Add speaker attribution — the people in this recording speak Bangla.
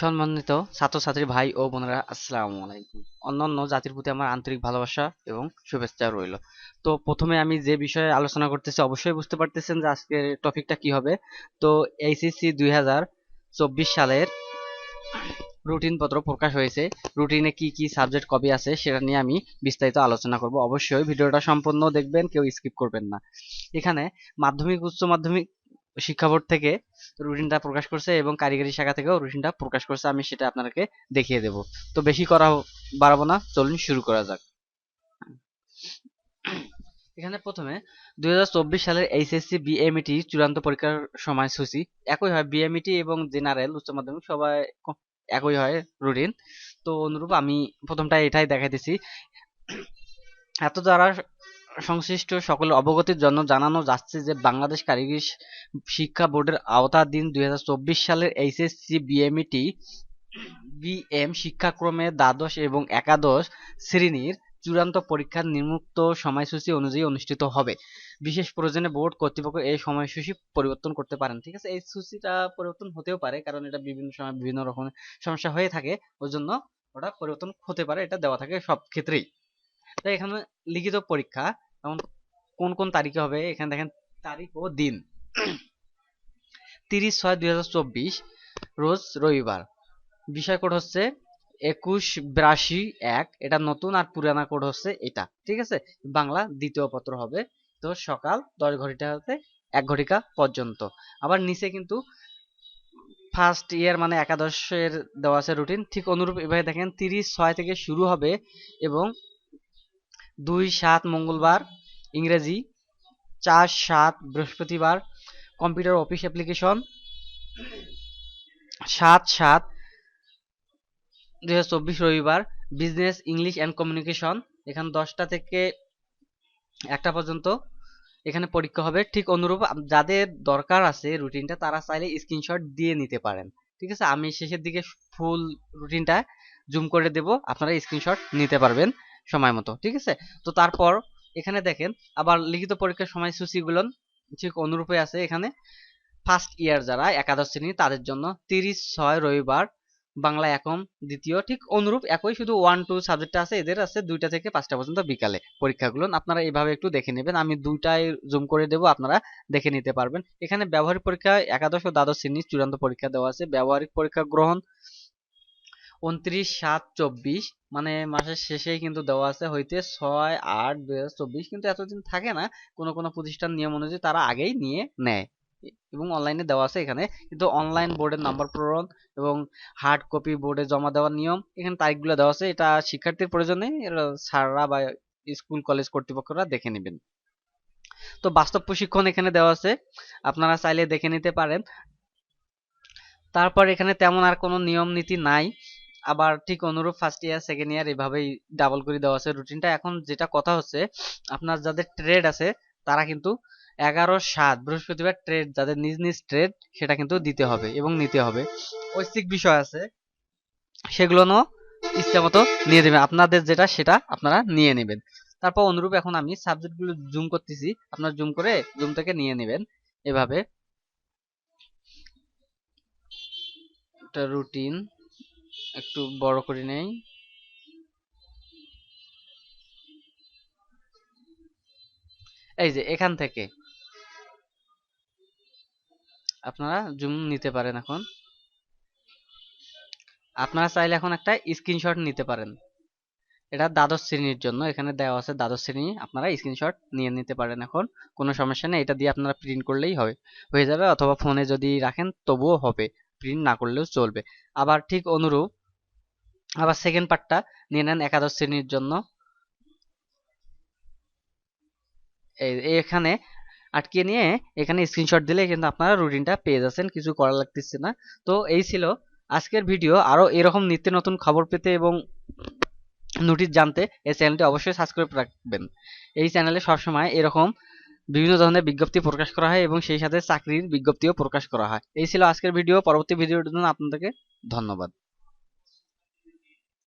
Speaker 1: সম্মানিত ছাত্রছাত্রী ভাই ও বোনেরা, আসসালামু আলাইকুম। অন্যান্য জাতির প্রতি আমার আন্তরিক ভালোবাসা এবং শুভেচ্ছা রইল। তো প্রথমে আমি যে বিষয়ে আলোচনা করতেছি, অবশ্যই বুঝতে পারতেছেন যে আজকের টপিকটা কি হবে। তো এইচএসসি দুই হাজার চব্বিশ সালের রুটিন পত্র প্রকাশ হয়েছে। রুটিনে কি কি সাবজেক্ট কবে আছে, সেটা নিয়ে আমি বিস্তারিত আলোচনা করব। অবশ্যই ভিডিওটা সম্পূর্ণ দেখবেন, কেউ স্কিপ করবেন না। এখানে মাধ্যমিক, উচ্চ মাধ্যমিক শিক্ষা বোর্ড থেকে রুটিনটা প্রকাশ করছে এবং কারিগরি শাখা থেকেও রুটিনটা প্রকাশ করছে। আমি সেটা আপনাদেরকে দেখিয়ে দেব। তো বেশি করা বাড়াবো না, চলুন শুরু করা যাক। এখানে প্রথমে দুই সালের এইচএসসি বিএমইটি চূড়ান্ত পরীক্ষার সময়সূচি। একই হয় বিএমইটি এবং জেনারেল, উচ্চ মাধ্যমিক, সবাই একই হয় রুটিন তো অনুরূপ আমি প্রথমটা এটাই দেখাইতেছি। এত দ্বারা সংশ্লিষ্ট সকল অবগতির জন্য জানানো যাচ্ছে যে বাংলাদেশ কারিগরি শিক্ষা বোর্ডের আওতাধীন দুই হাজার চব্বিশ সালের এইচএসসি বিএমইটি, বিএম শিক্ষাক্রমে দ্বাদশ এবং একাদশ শ্রেণির চূড়ান্ত পরীক্ষার নিম্নোক্ত সময়সূচি অনুযায়ী অনুষ্ঠিত হবে। বিশেষ প্রয়োজনে বোর্ড কর্তৃপক্ষ এই সময়সূচি পরিবর্তন করতে পারেন। ঠিক আছে, এই সূচিটা পরিবর্তন হতেও পারে, কারণ এটা বিভিন্ন সময় বিভিন্ন রকমের সমস্যা হয়ে থাকে। ওই জন্য ওটা পরিবর্তন হতে পারে, এটা দেওয়া থাকে সব ক্ষেত্রেই। তো এখানে লিখিত পরীক্ষা যেমন কোন কোন তারিখে হবে? এখানে দেখেন তারিখ ও দিন। তিরিশ ছয় দুই রোজ রবিবার। বিষয় কোড হচ্ছে একুশ বিরাশি এক। এটা নতুন আর পুরানা কোড হচ্ছে এটা। ঠিক আছে? বাংলা দ্বিতীয় পত্র হবে। তো সকাল দশ ঘটিকা হতে এক ঘটিকা পর্যন্ত। আবার নিচে কিন্তু ফার্স্ট ইয়ার মানে একাদশের দেওয়া আছে রুটিন ঠিক অনুরূপ এভাবে দেখেন তিরিশ ছয় থেকে শুরু হবে এবং দুই সাত মঙ্গলবার ইংরেজি, চার সাত বৃহস্পতিবার কম্পিউটার অফিস অ্যাপ্লিকেশন, সাত সাত দুই রবিবার বিজনেস, ইংলিশ অ্যান্ড কমিউনিকেশন। এখানে দশটা থেকে একটা পর্যন্ত এখানে পরীক্ষা হবে। ঠিক অনুরূপ যাদের দরকার আছে রুটিনটা, তারা চাইলে স্ক্রিনশট দিয়ে নিতে পারেন। ঠিক আছে? আমি শেষের দিকে ফুল রুটিনটা জুম করে দেব। আপনারা স্ক্রিনশট নিতে পারবেন। সময় মতো, ঠিক আছে? তো তারপর এখানে দেখেন, আবার লিখিত পরীক্ষার সময়সূচিগুলো ঠিক অনুরূপে আছে এখানে। ফার্স্ট ইয়ার যারা, একাদশ শ্রেণি, তাদের জন্য তিরিশ ছয় রবিবার বাংলা একম দ্বিতীয় ঠিক অনুরূপ একই, শুধু ওয়ান টু সাবজেক্ট আছে, এদের আছে দুইটা থেকে পাঁচটা পর্যন্ত বিকালে পরীক্ষাগুলো আপনারা এইভাবে একটু দেখে নেবেন, আমি দুইটাই জুম করে দেব, আপনারা দেখে নিতে পারবেন। এখানে ব্যবহারিক পরীক্ষা একাদশ ও দ্বাদশ শ্রেণির চূড়ান্ত পরীক্ষা দেওয়া আছে, ব্যবহারিক পরীক্ষা গ্রহণ উনত্রিশ, সাত, চব্বিশ মানে মাসের শেষেই কিন্তু দেওয়া আছে। হইতে ছয়, আট, দুই হাজার চব্বিশ কিন্তু এতদিন থাকে না। কোনো কোনো প্রতিষ্ঠান নিয়ম অনুযায়ী তারা আগেই নিয়ে নেয়। এবং অনলাইনে দেওয়া আছে এখানে। কিন্তু অনলাইন বোর্ডের নাম্বার প্রেরণ এবং হার্ড কপি বোর্ডে জমা দেওয়ার নিয়ম, এখানে তারিখগুলো দেওয়া আছে। এটা শিক্ষার্থীর প্রয়োজনে এরা স্যাররা বা স্কুল কলেজ কর্তৃপক্ষরা দেখে নেবেন। তো বাস্তব প্রশিক্ষণ এখানে দেওয়া আছে। আপনারা চাইলে দেখে নিতে পারেন। তারপর এখানে তেমন আর কোনো নিয়ম নীতি নাই। আবার ঠিক অনুরূপ ফার্স্ট ইয়ার সেকেন্ড ইয়ার এভাবেই ডাবল করে দেওয়া আছে রুটিনটা এখন যেটা কথা হচ্ছে, আপনার যাদের ট্রেড আছে, তারা কিন্তু এগারো সাত বৃহস্পতিবার ট্রেড যাদের নিজ নিজ ট্রেড সেটা কিন্তু দিতে হবে এবং নিতে হবে। ঐচ্ছিক বিষয় আছে, সেগুলো ইচ্ছা মতো নিয়ে দেবেন আপনাদের যেটা, সেটা আপনারা নিয়ে নেবেন। তারপর অনুরূপ এখন আমি সাবজেক্টগুলো জুম করতেছি। আপনারা জুম করে জুম থেকে নিয়ে নেবেন এভাবে। রুটিন একটু বড় করে নেই। এই যে, এখান থেকে। আপনারা জুম নিতে পারেন এখন। আপনারা চাইলে এখন একটা স্ক্রিনশট নিতে পারেন। এটা দ্বাদশ শ্রেণির জন্য, এখানে দেওয়া আছে দ্বাদশ শ্রেণি। আপনারা স্ক্রিনশট নিয়ে নিতে পারেন এখন। কোনো সমস্যা নেই, এটা দিয়ে আপনারা প্রিন্ট করলেই হবে। হয়ে যাবে, অথবা ফোনে যদি রাখেন, তবুও হবে। প্রিন্ট না করলেও চলবে। আবার ঠিক অনুরূপ আবার সেকেন্ড পার্টটা নিয়ে নেন একাদশ শ্রেণির জন্য। এখানে আটকে নিয়ে এখানে স্ক্রিনশট দিলে কিন্তু আপনারা রুটিনটা পেয়ে যাচ্ছেন, কিছু করা লাগতেছে না। তো এই ছিল আজকের ভিডিও আরও এরকম নিত্য নতুন খবর পেতে এবং নোটিশ জানতে এই চ্যানেলটি অবশ্যই সাবস্ক্রাইব রাখবেন। এই চ্যানেলে সবসময় এরকম বিভিন্ন ধরনের বিজ্ঞপ্তি প্রকাশ করা হয় এবং সেই সাথে চাকরির বিজ্ঞপ্তিও প্রকাশ করা হয়। এই ছিল আজকের ভিডিও পরবর্তী ভিডিওর জন্য আপনাদেরকে ধন্যবাদ।